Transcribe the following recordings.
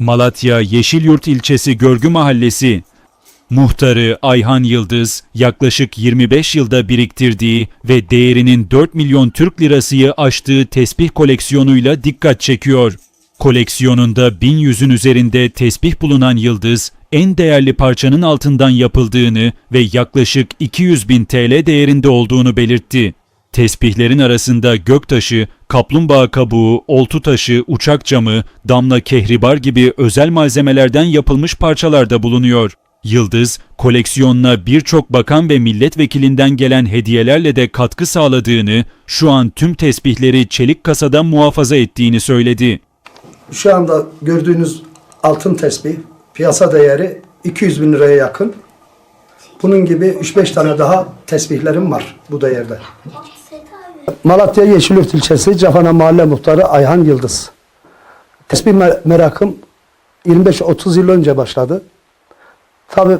Malatya Yeşilyurt ilçesi Görgü Mahallesi Muhtarı Ayhan Yıldız yaklaşık 25 yılda biriktirdiği ve değerinin 4 milyon Türk lirasıyı aştığı tesbih koleksiyonuyla dikkat çekiyor. Koleksiyonunda 1100'ün üzerinde tesbih bulunan Yıldız, en değerli parçanın altından yapıldığını ve yaklaşık 200 bin TL değerinde olduğunu belirtti. Tesbihlerin arasında göktaşı, kaplumbağa kabuğu, oltu taşı, uçak camı, damla kehribar gibi özel malzemelerden yapılmış parçalar da bulunuyor. Yıldız, koleksiyonuna birçok bakan ve milletvekilinden gelen hediyelerle de katkı sağladığını, şu an tüm tesbihleri çelik kasada muhafaza ettiğini söyledi. Şu anda gördüğünüz altın tesbih piyasa değeri 200 bin liraya yakın. Bunun gibi 3-5 tane daha tesbihlerim var bu değerde. Malatya Yeşilyurt ilçesi Cafana Mahalle Muhtarı Ayhan Yıldız. Tesbih me- merakım 25-30 yıl önce başladı. Tabi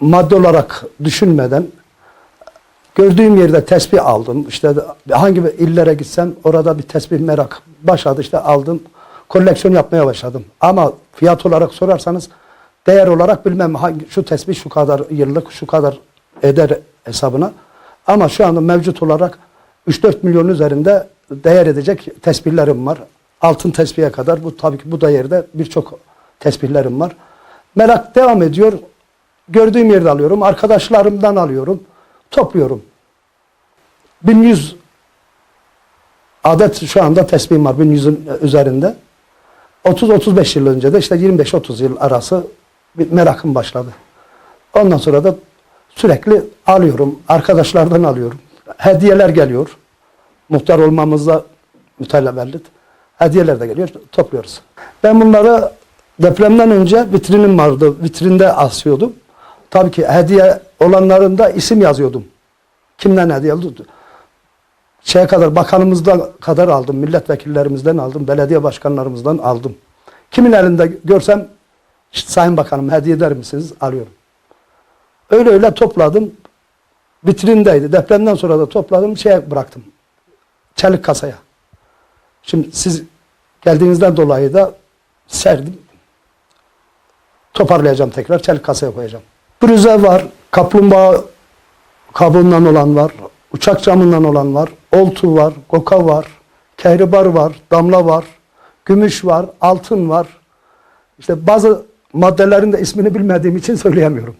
madde olarak düşünmeden gördüğüm yerde tesbih aldım. İşte hangi illere gitsem orada bir tesbih merak başladı. İşte aldım. Koleksiyon yapmaya başladım. Ama fiyat olarak sorarsanız değer olarak bilmem hangi şu tesbih şu kadar yıllık şu kadar eder hesabına. Ama şu anda mevcut olarak 3-4 milyon üzerinde değer edecek tesbihlerim var. Altın tesbihe kadar bu tabii ki bu değerde birçok tesbihlerim var. Merak devam ediyor. Gördüğüm yerde alıyorum. Arkadaşlarımdan alıyorum. Topluyorum. 1100 adet şu anda tesbihim var 1100'ün üzerinde. 30-35 yıl önce de işte 25-30 yıl arası bir merakım başladı. Ondan sonra da sürekli alıyorum. Arkadaşlardan alıyorum. Hediyeler geliyor. Muhtar olmamızda mütelebellit. Hediyeler de geliyor. Topluyoruz. Ben bunları depremden önce vitrinim vardı. Vitrinde asıyordum. Tabii ki hediye olanların da isim yazıyordum. Kimden hediye aldı? Şeye kadar bakanımızdan kadar aldım, milletvekillerimizden aldım, belediye başkanlarımızdan aldım. Kimin elinde görsem işte sayın bakanım hediye eder misiniz? Alıyorum. Öyle öyle topladım. Vitrindeydi. Depremden sonra da topladım, şeye bıraktım. Çelik kasaya. Şimdi siz geldiğinizden dolayı da serdim. Toparlayacağım tekrar, çelik kasaya koyacağım. Brüze var, kaplumbağa kabuğundan olan var, uçak camından olan var, oltu var, koka var, kehribar var, damla var, gümüş var, altın var. İşte bazı maddelerin de ismini bilmediğim için söyleyemiyorum.